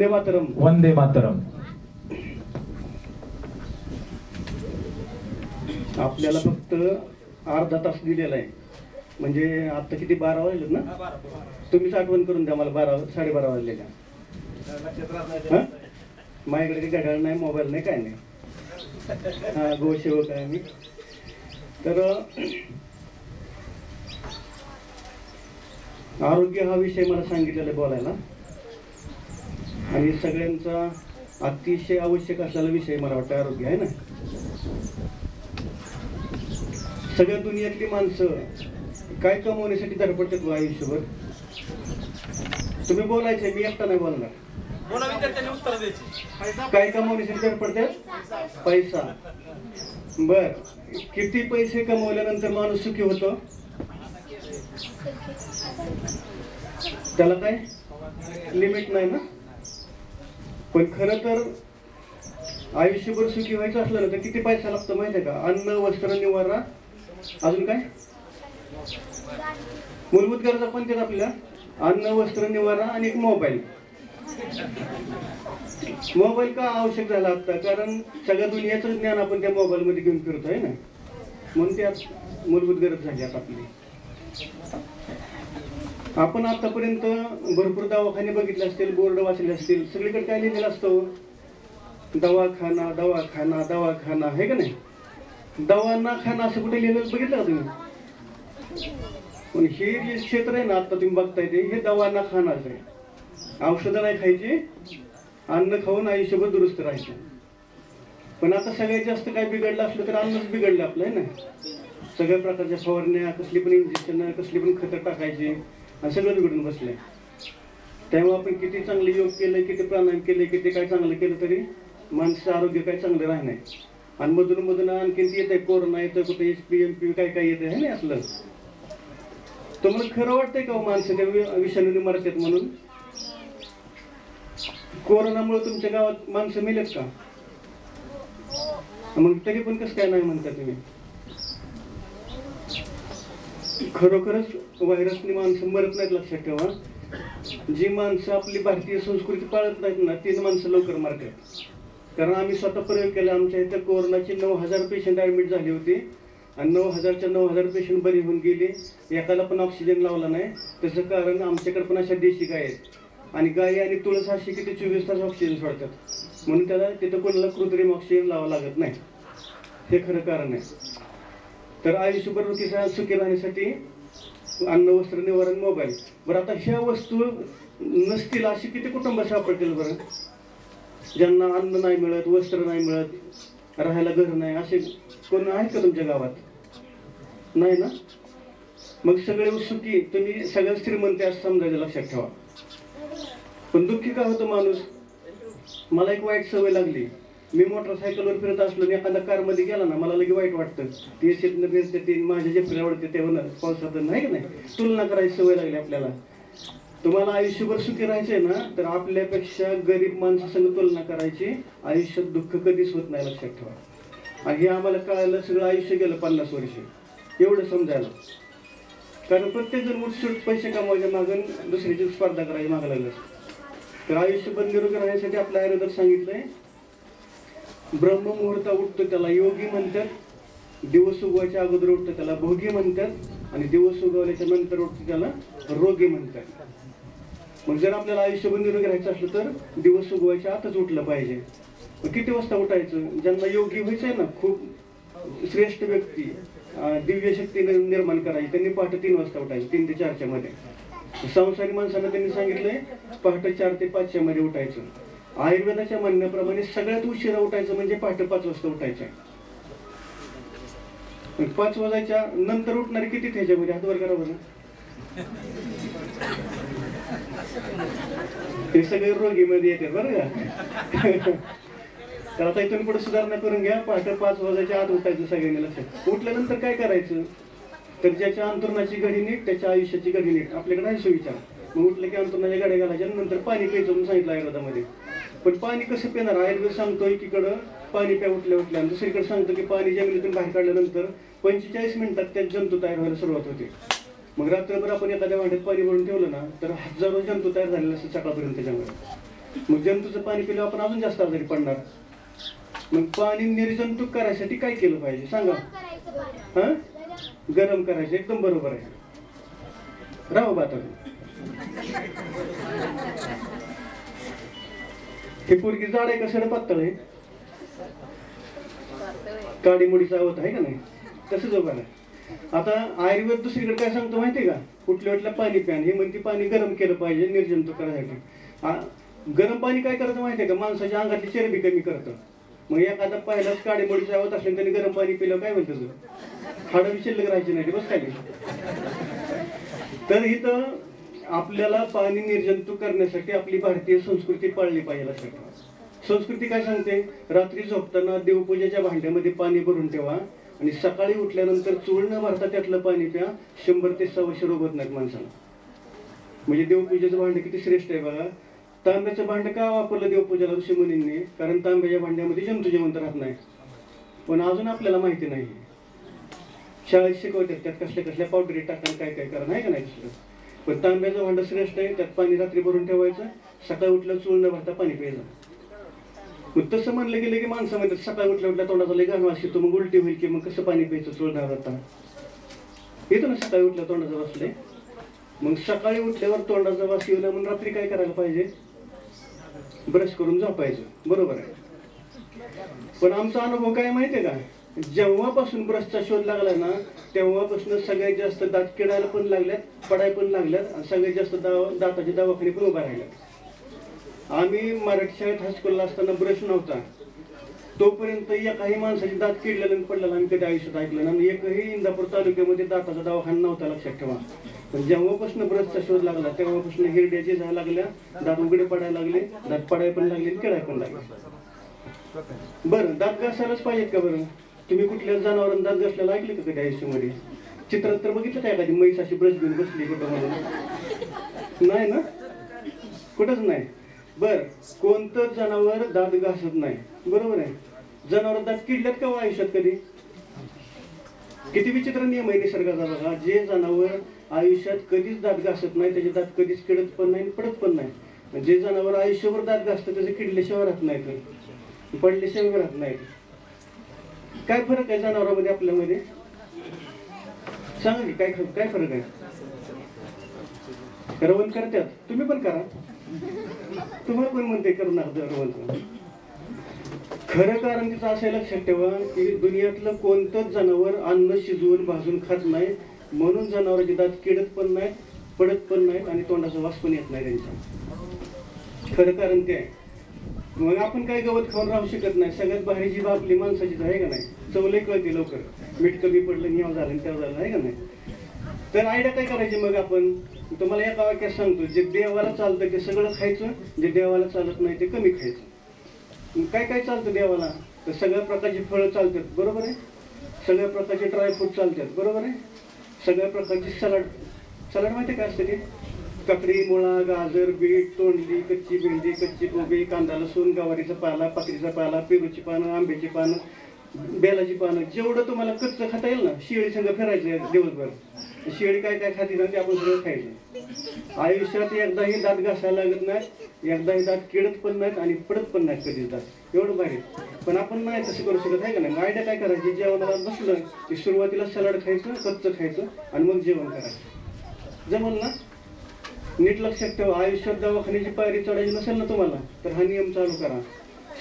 वंदे मातरम. वंदे मातरम. आपल्याला फक्त अर्धा तास दिलेला आहे. म्हणजे आता किती बारा वाजलेत ना? तुम्हीच आठवण करून द्या मला बारा साडेबारा वाजलेल्या? माझ्याकडे काही घड्याळ नाही मोबाईल नाही काय नाही. हा गोसेवक आहे मी. तर आरोग्य हा विषय मला सांगितलेला बोलायला. आणि सगळ्यांचा अतिशय आवश्यक असलेला विषय मला वाटतं आरोग्य आहे ना? सगळ्या दुनियातली माणसं काय कमवण्यासाठी धडपडतात आयुष्यभर? तुम्ही बोलायचे मी एकटा नाही बोलणार. काय कमवण्यासाठी धडपडतात? पैसा. बर. किती पैसे कमवल्यानंतर माणूस सुखी होतो? त्याला काय? लिमिट नाही ना? पण खरं तर आयुष्यभर सुखी व्हायचं असलं ना तर किती पैसा लागतो माहिती आहे का? अन्न वस्त्र निवारा. अजून काय? मूलभूत गरजा कोणत्या त्यात आपल्या? अन्न वस्त्र निवारा आणि एक मोबाईल. मोबाईल का आवश्यक झाला आता? कारण सगळ्या दुनियाचं ज्ञान आपण त्या मोबाईलमध्ये घेऊन फिरतोय ना. म्हणून त्यात मूलभूत गरज झाली आता आपली. आपण आतापर्यंत भरपूर दवाखाने बघितले असतील बोर्ड वाचले असतील सगळीकडे काय लिहिलेलं असतं? दवाखाना दवाखाना दवाखाना आहे का नाही? दवाना खाना असं कुठे लिहिलेलं बघितलं का तुम्ही? पण हे जे क्षेत्र आहे ना आता तुम्ही बघताय ते हे दवाना खानाच आहे. औषधं नाही खायची अन्न खाऊन आयुष्यभर दुरुस्त राहायचं. पण आता सगळ्यात जास्त काय बिघडलं असलं तर अन्नच बिघडलं आपलं आहे ना? सगळ्या प्रकारच्या फवारण्या कसली पण इंजेक्शन कसली पण खतं टाकायची सगळं बिघडून बसले. तेव्हा आपण किती चांगले योग केले किती प्राणायाम केले किती काय चांगलं केलं तरी माणसाचं आरोग्य काय चांगलं राहणार आणि मधून मधून आणखीन येत आहे कोरोना येतं कुठे एच पी एम पी काय काय येतं आहे नाही असलं तुम्हाला खरं वाटतंय का हो, माणसं त्या वि- विषाणूने मरतात म्हणून? कोरोनामुळे तुमच्या गावात माणसं मेलेत का? मग तरी पण कसं काय नाही म्हणता तुम्ही? खरोखरच व्हायरसने माणसं मरत नाहीत लक्षात ठेवा. जी माणसं आपली भारतीय संस्कृती पाळत नाहीत ना तीच माणसं लवकर मारतात. कारण आम्ही स्वतः प्रयोग केला आमच्या इथं कोरोनाचे नऊ हजार पेशंट ॲडमिट झाले होते. आणि नऊ हजारच्या नऊ हजार पेशंट बरी होऊन गेले. एकाला पण ऑक्सिजन लावला नाही. त्याचं कारण आमच्याकडे पण अशा देशी गाय आहेत. आणि गाय आणि तुळस अशी की ते चोवीस तास ऑक्सिजन सोडतात. म्हणून त्याला तिथं कोणाला कृत्रिम ऑक्सिजन लावा लागत नाही. हे खरं कारण आहे. तर आयुष्यभर किसा सुखी राहण्यासाठी अन्न वस्त्र निवारण मोबाईल. बरं आता ह्या वस्तू नसतील अशी किती कुटुंब सापडतील बरं? ज्यांना अन्न नाही मिळत वस्त्र नाही मिळत राहायला घर नाही असे कोण आहेत का तुमच्या गावात? नाही ना? मग सगळे सुखी तुम्ही सगळ्या श्रीमंत असं समजायचं लक्षात ठेवा. पण दुःखी का होतं माणूस? मला एक वाईट सवय लागली. मी मोटरसायकलवर फिरत असलो आणि एखादा कारमध्ये गेला ना मला लगे वाईट वाटतं. ते शेतनं फिरते ते माझ्या जे आवडते ते होणार. पावसात नाही का नाही? तुलना करायची सवय लागली आपल्याला. तुम्हाला आयुष्यभर सुखी राहायचंय ना तर आपल्यापेक्षा गरीब माणसासंग तुलना करायची आयुष्यात दुःख कधीच होत नाही लक्षात ठेवा. आणि हे आम्हाला कळायला सगळं आयुष्य गेलं पन्नास वर्ष. एवढं समजायला. कारण प्रत्येक जण उठसूट पैसे कमवायच्या मागून दुसऱ्याची स्पर्धा करायची मागायला लागलं. तर आयुष्यभर निरोगी राहण्यासाठी आपल्या आयुर्वेदात सांगितलंय ब्रह्ममुहूर्त उठतो त्याला योगी म्हणतात दिवस उगवायच्या अगोदर उठतो त्याला भोगी म्हणतात आणि दिवस उगवल्याच्या नंतर उठतो त्याला रोगी म्हणतात. मग जर आपल्याला आयुष्यभर निरोगी राहायचं असलं तर दिवस उगवायच्या आतच उठलं पाहिजे. किती वाजता उठायचं? ज्यांना योगी व्हायचंय ना खूप श्रेष्ठ व्यक्ती दिव्य शक्ती निर्माण करायची त्यांनी पहाटे तीन वाजता उठायची तीन ते चारच्या मध्ये. संसारी माणसांना त्यांनी सांगितलंय पहाटे चार ते पाचच्या मध्ये उठायचं. आयुर्वेदाच्या म्हणण्याप्रमाणे सगळ्यात उशिरा उठायचं म्हणजे पहाटे पाच वाजता उठायचं पाच वाजायच्या नंतर उठणारे किती त्याच्यामध्ये हातवर करा बघा हे सगळे रोगीमध्ये येते बरं का? तर आता इथून पुढे सुधारणा करून घ्या. पहाटे पाच वाजायच्या आत उठायचं सगळ्यांनी लक्षात. उठल्यानंतर काय करायचं? तर ज्याच्या अंतरणाची घडी नीट त्याच्या आयुष्याची घडी नीट. आपल्याकडे आहे सुविचार मग उठलं की अंतरुणाच्या गाड्या घालायच्या नंतर पाणी प्यायचं म्हणून सांगितलं आयुर्वेदामध्ये. पण पाणी कसं पिणार? आयुर्वेद सांगतो एकीकडं पाणी प्या उठल्या उठल्या. आणि दुसरीकडे सांगतो की पाणी जमिनीतून बाहेर काढल्यानंतर पंचेचाळीस मिनिटात त्यात जंतू तयार व्हायला सुरुवात होते. मग रात्रभर आपण एखाद्या भांड्यात पाणी भरून ठेवलं ना तर हजारो जंतू तयार झालेले असतात सकाळपर्यंत त्याच्यामध्ये मग जंतूचं पाणी पिल्यावर आपण अजून जास्त आजारी पडणार. मग पाणी निर्जंतुक करायसाठी काय केलं पाहिजे? सांगा. हा? गरम करायचं एकदम बरोबर आहे. राहू बात हे पोरगी जाड आहे का? सड पातळ आहे. काडी मुडी चावत आहे का नाही? तसं उभा आहे आता आयुर्वेद दुसरीकडे काय सांगतो माहितीये का? कुठल्या वाटलं पाणी प्यान हे म्हणते पाणी गरम केलं पाहिजे निर्जंतुक करायसाठी गरम पाणी काय करतं माहितीये का? माणसाच्या अंगातली चरबी कमी करतं. मग एखादा पहिलाच काडी मुडीचा आवत असेल त्याने गरम पाणी पिलं काय म्हणतं तुझं हाडं शिल्लक राहायची नाही बस काय तर इथं आपल्याला पाणी निर्जंतुक करण्यासाठी आपली भारतीय संस्कृती पाळली पाहिजे असं संस्कृती काय सांगते? रात्री झोपताना देवपूजेच्या भांड्यामध्ये पाणी भरून ठेवा आणि सकाळी उठल्यानंतर चूळ न भरता त्यातलं पाणी प्या. शंभर ते सव्वाशे रोग होत नाहीत माणसाला. म्हणजे देवपूजेचं भांडं किती श्रेष्ठ आहे बघा. तांब्याचं भांडं का वापरलं देवपूजेला ऋषी मुनींनी? कारण तांब्याच्या भांड्यामध्ये जंतू जिवंत राहत नाही. पण अजून आपल्याला माहिती नाही शाळेत शिकवतात त्यात कसल्या कसल्या पावडरी टाकून काय काय करा. नाही का नाही दुसरं? पण तांब्याचं भांडं श्रेष्ठ आहे त्यात पाणी रात्री भरून ठेवायचं सकाळी उठलं चूळ न भरता पाणी प्यायचं. मग तसं म्हणलं गेलं की माणसं म्हणतात सकाळी उठल्या उठल्या तोंडाचा लय घाण वास येतो मग उलटी होईल की मग कसं पाणी प्यायचं चूळ न भरता. येतो ना सकाळी उठल्या तोंडाचा वास लय. मग सकाळी उठल्यावर तोंडाचा वास येऊ नये म्हणून रात्री काय करायला पाहिजे? ब्रश करून झोपायचं बरोबर आहे. पण आमचा अनुभव काय माहिती आहे का? जेव्हापासून ब्रशचा शोध लागला ना तेव्हापासून सगळ्यात जास्त दात किडायला पण लागल्यात पडाय पण लागल्यात आणि सगळ्यात जास्त दाव दाताचे दवाखाने पण उभा राहिल्यात. आम्ही मराठी शाळेत हायस्कूलला असताना ब्रश नव्हता. तोपर्यंत एकाही माणसाची दात किडलेलं आणि पडलेलं आम्ही कधी आयुष्यात ऐकलं नाही. आणि एकही इंदापूर तालुक्यामध्ये दाताचा दवाखाना नव्हता लक्षात ठेवा. पण जेव्हापासून ब्रशचा शोध लागला तेव्हापासून हिरड्याचे झाला लागल्या दात उघडे पडायला लागले दात पडाय पण लागले आणि किडाय पण लागले. बरं दात घासायलाच पाहिजेत का बरं? तुम्ही कुठल्या जनावरांना दात घासलेला ऐकले का कधी आयुष्यामध्ये? चित्रात तर बघितलं काय एखादी म्हैस अशी ब्रश घेऊन बसली कुठं म्हणून? नाही ना? कुठंच नाही. बर कोणतं जनावर दात घासत नाही? बरोबर आहे. जनावर दात किडल्यात का हो आयुष्यात कधी? किती विचित्र नियम आहे निसर्गाचा बघा. जे जनावर आयुष्यात कधीच दात घासत नाही त्याचे दात कधीच किडत पण नाही आणि पडत पण नाही. जे जनावर आयुष्यभर दात घासतं त्याचे किडल्याशिवाय राहत नाही पडल्याशिवाय राहत नाहीत. काय फरक आहे जनावरांमध्ये आपल्यामध्ये? सांगा की काय काय फरक आहे? रवण करतात. तुम्ही पण करा. तुम्हाला पण म्हणते करू नका रवण खरं कारण तिचं असं लक्षात ठेवा की दुनियातलं कोणतंच जनावर अन्न शिजवून भाजून खात नाही. म्हणून जनावरांची दात किडत पण नाहीत पडत पण नाहीत आणि तोंडाचा वास पण येत नाही त्यांचा. खरं कारण ते आहे मग आपण काय गवत खाऊन राहू शकत नाही. सगळ्यात भारी जी आपली माणसाचीच आहे का नाही? चवले कळते लवकर. मीठ कमी पडलं नियाव झालं त्या झालं आहे का नाही? तर आयडिया काय करायची मग आपण? तुम्हाला एका वाक्यात सांगतो जे देवाला चालतं ते सगळं खायचं जे देवाला चालत नाही ते कमी खायचं. मग काय काय चालतं देवाला? तर सगळ्या प्रकारची फळं चालतात बरोबर आहे? सगळ्या प्रकारचे ड्रायफ्रूट चालतात बरोबर आहे? सगळ्या प्रकारची सलाड. सलाड माहिती काय असते ते? काकडी मुळा गाजर बीट तोंडली कच्ची भेंडी कच्ची कोबी कांदा लसूण गवारीचा पाला पाकळीचा पाला पेरूची पानं आंब्याची पानं बेलाची पानं जेवढं तुम्हाला कच्चं खाता येईल ना शिळी संघ फिरायचं दिवसभर. शिळी काय काय खाती ना ते आपण सगळं खायचं. आयुष्यात एकदाही दात घासायला लागत नाही एकदाही दात किडत पण नाहीत आणि पडत पण नाहीत कधीच दात. एवढं बाहेर पण आपण नाही तसं करू शकत आहे का नाही? आयडिया काय करायची? जेवणाला बसलं की सुरुवातीला सलाड खायचं कच्चं खायचं आणि मग जेवण करायचं. जमल ना? नीट लक्षात ठेवा आयुष्यात दवाखान्याची पायरी चढायची नसेल ना तुम्हाला तर हा नियम चालू करा.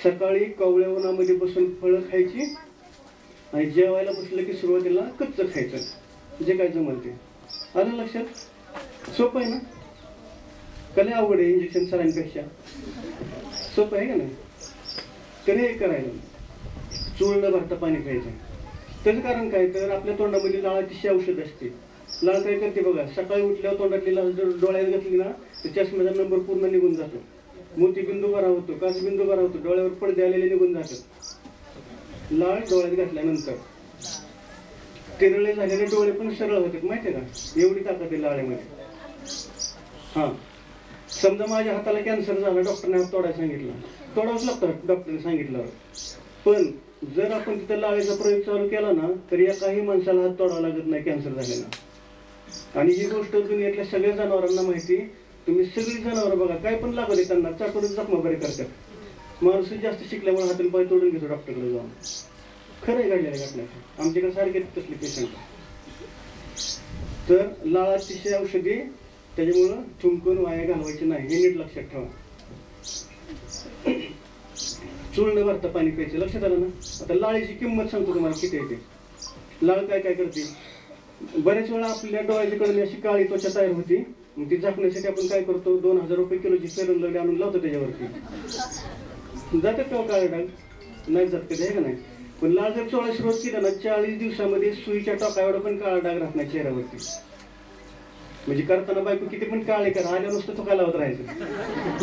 सकाळी कवळ्या उन्हामध्ये बसून फळं खायची आणि जेवायला बसलं की सुरुवातीला कच्चं खायचं जे काय जमल ते. आलं लक्षात? सोपं आहे ना? कले आवड आहे इंजेक्शन सरांपेक्षा. सोपं आहे का नाही? कधी हे करायला. चूळ न भरता पाणी प्यायचं. त्याचं कारण काय? तर आपल्या तोंडामध्ये लाळाची औषध असते. लाळ काय करते बघा सकाळी उठल्यावर तोंडातली लाल जर डोळ्यात घातली ना तर चष्म्याचा नंबर पूर्ण निघून जातो. मोतीबिंदू बरा होतो काचबिंदू बरा होतो डोळ्यावर पडदे आलेले निघून जातात. लाळ डोळ्यात घातल्यानंतर. तिरळे झालेले डोळे पण सरळ होतात आहे का? एवढी ताकद आहे लाळेमध्ये. हा. समजा माझ्या हाताला कॅन्सर झाला डॉक्टरने हात तोडायला सांगितलं. तोडावंच लागतं डॉक्टरने सांगितलं. पण जर आपण तिथं लाळेचा प्रयोग चालू केला ना तर एकाही माणसाला हात तोडावा लागत नाही कॅन्सर झालेला. आणि ही गोष्ट दुनियातल्या सगळ्या जनावरांना माहिती तुम्ही सगळी जनावर बघा काय पण लागले त्यांना चाटून जखमा बरे करतात. माणूस जास्त शिकल्यामुळे हाताने पाय तोडून घेतो डॉक्टरकडे जाऊन. खरं आहे घडलेल्या घटना आमच्याकडे सारखे तसले पेशंट तर लाळ अतिशय औषधी त्याच्यामुळं चुंकून वाया घालवायची नाही. हे नीट लक्षात ठेवा. चूळ न भरता पाणी प्यायचं. लक्षात आलं ना? आता लाळीची किंमत सांगतो तुम्हाला किती येते लाळ काय काय करते? बरेच वेळा आपल्या डोळ्याच्या कडे अशी काळी त्वचा तयार होती. मग ती झाकण्यासाठी आपण काय करतो? दोन हजार रुपये किलोची फेरन लवली आणून लावतो त्याच्यावरती. जातात तेव्हा हो काळे डाग? नाही जात कधी आहे का नाही? पण लाल जर चोळा सुरुवात केला ना चाळीस दिवसामध्ये सुईच्या टोका पण काळा डाग राहत नाही चेहऱ्यावरती. म्हणजे करताना बायको किती पण काळे करा आल्या नुसतं तो लावत राहायचं.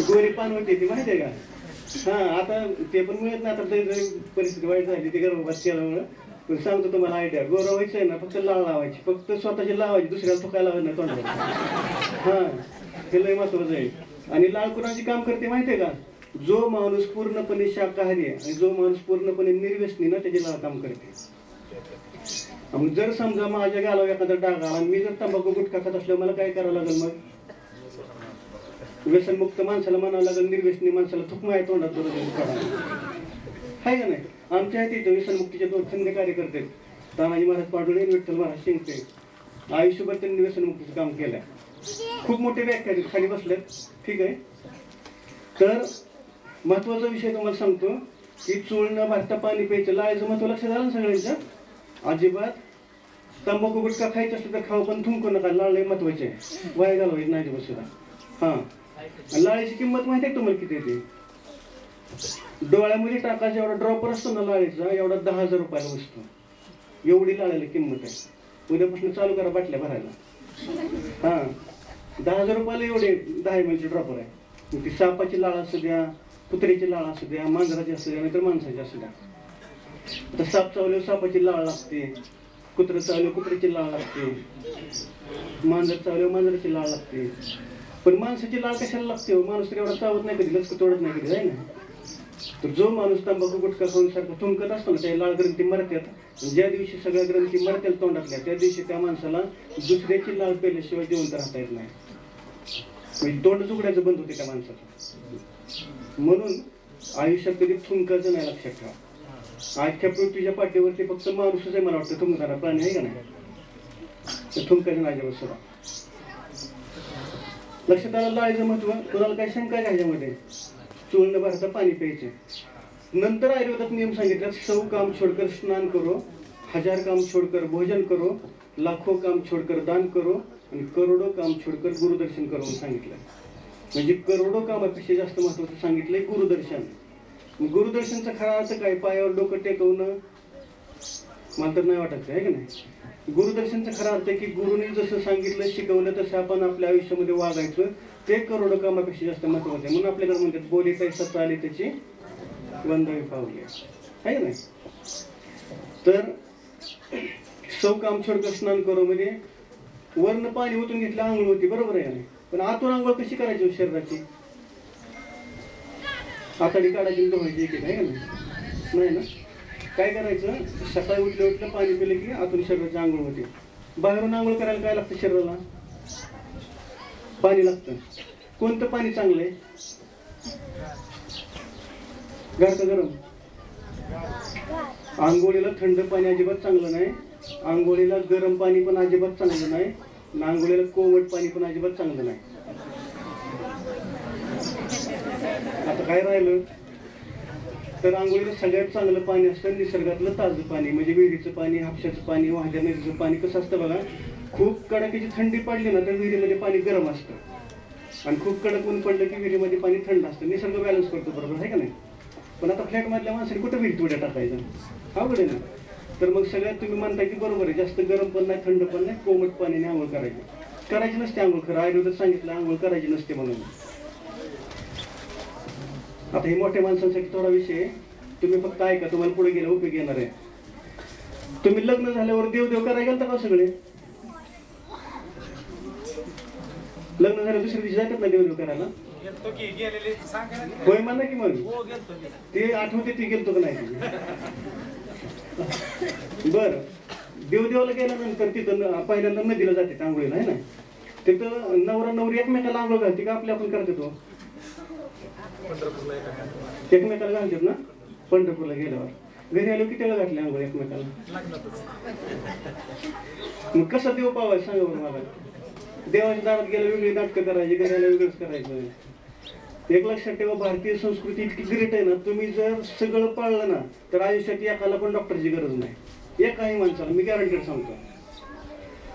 गोरी पान होते ती माहिती आहे का? हा आता ते पण मिळत नाही आता परिस्थिती वाईट झाली ते गर्भपात केल्यामुळं. पण सांगतो तुम्हाला आयडिया गोरं आहे ना फक्त लाळ लावायची. फक्त स्वतःची लावायची दुसऱ्याला तो काय लावायचं नाही तोंडावर हे लय महत्वाचं आहे. आणि लाळ कुणाची काम करते माहिती आहे का? जो माणूस पूर्णपणे शाकाहारी आहे आणि जो माणूस पूर्णपणे निर्व्यसनी ना त्याची लाळ काम करते. मग जर समजा माझ्या गालावर एखादा डाग आला मी जर तंबाखू गुटखा खात असल्यावर मला काय करावं लागेल मग? व्यसनमुक्त माणसाला म्हणावं लागेल निर्व्यसनी माणसाला थुक माय तोंडात बरोबर आहे का नाही? आमच्या इथे इथं व्यसनमुक्तीचे दोन खंड कार्यकर्ते तानाजी महाराज पाडोळे आणि विठ्ठल महाराज शिंगते. आयुष्यभर त्यांनी व्यसनमुक्तीचं काम केलंय. खूप मोठे व्याख्या खाली बसलेत. ठीक आहे? तर महत्त्वाचा विषय तुम्हाला सांगतो की चूळ न भरता पाणी प्यायचं लाळायचं महत्त्व लक्षात आलं ना सगळ्यांचं? अजिबात. तंबाखू गुटखा खायचं असलं तर खाऊ पण थुंकू नका. लाळ महत्त्वाचे आहे. वाया घालवायचं नाही दिवस सुद्धा हा. लाळेची लाळीची किंमत माहिती आहे का तुम्हाला किती येते डोळ्यामध्ये टाकायचा एवढा ड्रॉपर असतो ना लाळीचा एवढा दहा हजार रुपयाला बसतो. एवढी लाळायला किंमत आहे. उद्यापासून चालू करा बाटल्या भरायला. हा. दहा हजार रुपयाला एवढे दहा एम एलचे ड्रॉपर आहे. मग ती सापाची लाळ असू द्या कुत्र्याची लाळ असू द्या मांजराची असू द्या नाहीतर माणसाची असू द्या. आता साप चावल्यावर सापाची लाळ लागते. कुत्रं चावल्यावर कुत्र्याची लाळ लागते. मांजर चावल्यावर मांजराची लाळ लागते. पण माणसाची लाळ कशाला लागते हो? माणूस तर एवढा चावत नाही कधी लस तोडत नाही कधी आहे ना? तर जो माणूस तंबाखू गुटखा खाऊन सारखं थुंकत असतो ना त्या लाळ ग्रंथी मरतात ज्या दिवशी सगळ्या ग्रंथी मरतील तोंडातल्या त्या दिवशी त्या माणसाला दुसऱ्याची लाळ पेल्याशिवाय जिवंत राहता येत नाही. म्हणजे तोंड चुकड्याचं बंद होते त्या माणसाचं. म्हणून आयुष्यात कधी थुंकायचं नाही लक्षात ठेवा. आजच्या पृथ्वीच्या पाठीवरती फक्त माणूसच आहे मला वाटतं. थुंकणारा प्राणी आहे का नाही? तर नाही अजिबात सुद्धा. लक्षात आलं लाळीचं महत्त्व? कुणाला काही शंका आहे ह्याच्यामध्ये? चूर्ण भरता पाणी प्यायचे. नंतर आयुर्वेदात नियम सांगितला सौ काम छोडकर स्नान करो हजार काम छोडकर भोजन करो लाखो काम छोडकर दान करो आणि करोडो काम छोडकर गुरुदर्शन करो सांगितलं. म्हणजे करोडो कामापेक्षा जास्त महत्वाचं सांगितलंय गुरुदर्शन. गुरुदर्शनचा खरा अर्थ काय पायावर डोकं टेकवणं? मला तर नाही वाटत आहे की नाही? गुरुदर्शनचा खरा अर्थ आहे की गुरुने जसं सांगितलं शिकवलं तसं आपण आपल्या आयुष्यामध्ये वागायचं. ते करोडो कामापेक्षा जास्त महत्वाचं आहे. म्हणून आपल्याकडे म्हणतात बोली काही सत्ता आली त्याची वंदावी पावली आहे. ना नाही? तर सौ काम छोडक स्नान करो म्हणजे वरनं पाणी ओतून घेतलं आंघोळ होती. बरोबर आहे पण आतून आंघोळ कशी करायची हो शरीराची? आताडी काढायची धुवायची एक आहे नाही? नाही ना? काय करायचं? सकाळी उठलं उठलं पाणी पिलं की आतून शरीराची आंघोळ होते. बाहेरून आंघोळ करायला काय लागतं शरीराला? पाणी लागतं. कोणतं पाणी चांगलं आहे? गार गरम. आंघोळीला थंड पाणी अजिबात चांगलं नाही. आंघोळीला गरम पाणी पण अजिबात चांगलं नाही. आणि आंघोळीला कोमट पाणी पण अजिबात चांगलं नाही. आता काय राहिलं? तर आंघोळीला सगळ्यात चांगलं पाणी असतं निसर्गातलं ताजं पाणी म्हणजे विहिरीचं पाणी हापशाचं पाणी वाहत्या नदीचं पाणी. कसं असतं बघा? खूप कडाक्याची थंडी पडली ना तर विहिरीमध्ये पाणी गरम असतं. आणि खूप कडक ऊन पडलं की विहिरीमध्ये पाणी थंड असतं. निसर्ग बॅलन्स करतो बरोबर आहे का नाही? पण आता फ्लॅटमधल्या माणसाने कुठं विहिरीत उड्या टाकायचं? अवघड आहे ना? तर मग सगळ्यात तुम्ही म्हणता की बरोबर आहे जास्त गरम पण नाही थंड पण नाही कोमट पाण्याने आंघोळ करायची. करायची नसते आंघोळ खरं. आयुर्वेदात सांगितलं आंघोळ करायची नसते म्हणून. आता हे मोठ्या माणसांसाठी थोडा विषय आहे. तुम्ही फक्त ऐका तुम्हाला पुढे गेला उपयोग येणार आहे. तुम्ही लग्न झाल्यावर देव देव करायला गेलता का सगळे? लग्न झाल्यावर दुसऱ्या दिवशी जातात ना देव देव करायला गेलतो की गेलेले सांगा ना. होय म्हणा की मग? हो गेलतो की. ते आठवते ती गेलतो का नाही? बर. देवदेवाला गेल्यानंतर तिथं न- पहिल्यांदा नदीला जाते आंघोळीला आहे ना? तिथं नवरा नवरी एकमेकाला आंघोळ घालते का आपल्या आपण करते तो? एकमेकाला घालतात ना? पंढरपूरला गेल्यावर. घरी आलो किती वेळा घातली आंघोळ एकमेकाला. मग कसं देव पावाय सांगा बरं मला. देवाच्या दारात गेलं वेगळी नाटकं करायची घरी वेगळंच करायचं. एक लक्षात ठेवा भारतीय संस्कृती इतकी ग्रेट आहे ना तुम्ही जर सगळं पाळलं ना तर आयुष्यात एकाला पण डॉक्टरची गरज नाही. एकाही माणसाला मी गॅरंटेड सांगतो.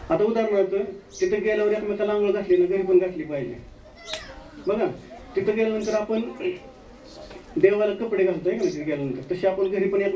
आता उदाहरणार्थ तिथं गेल्यावर एकमेकाला आंघोळ घातली ना घरी पण घातली पाहिजे. बघा तिथं गेल्यानंतर आपण देवाला कपडे घालतोय का तिथे गेल्यानंतर? तसे आपण घरी पण एक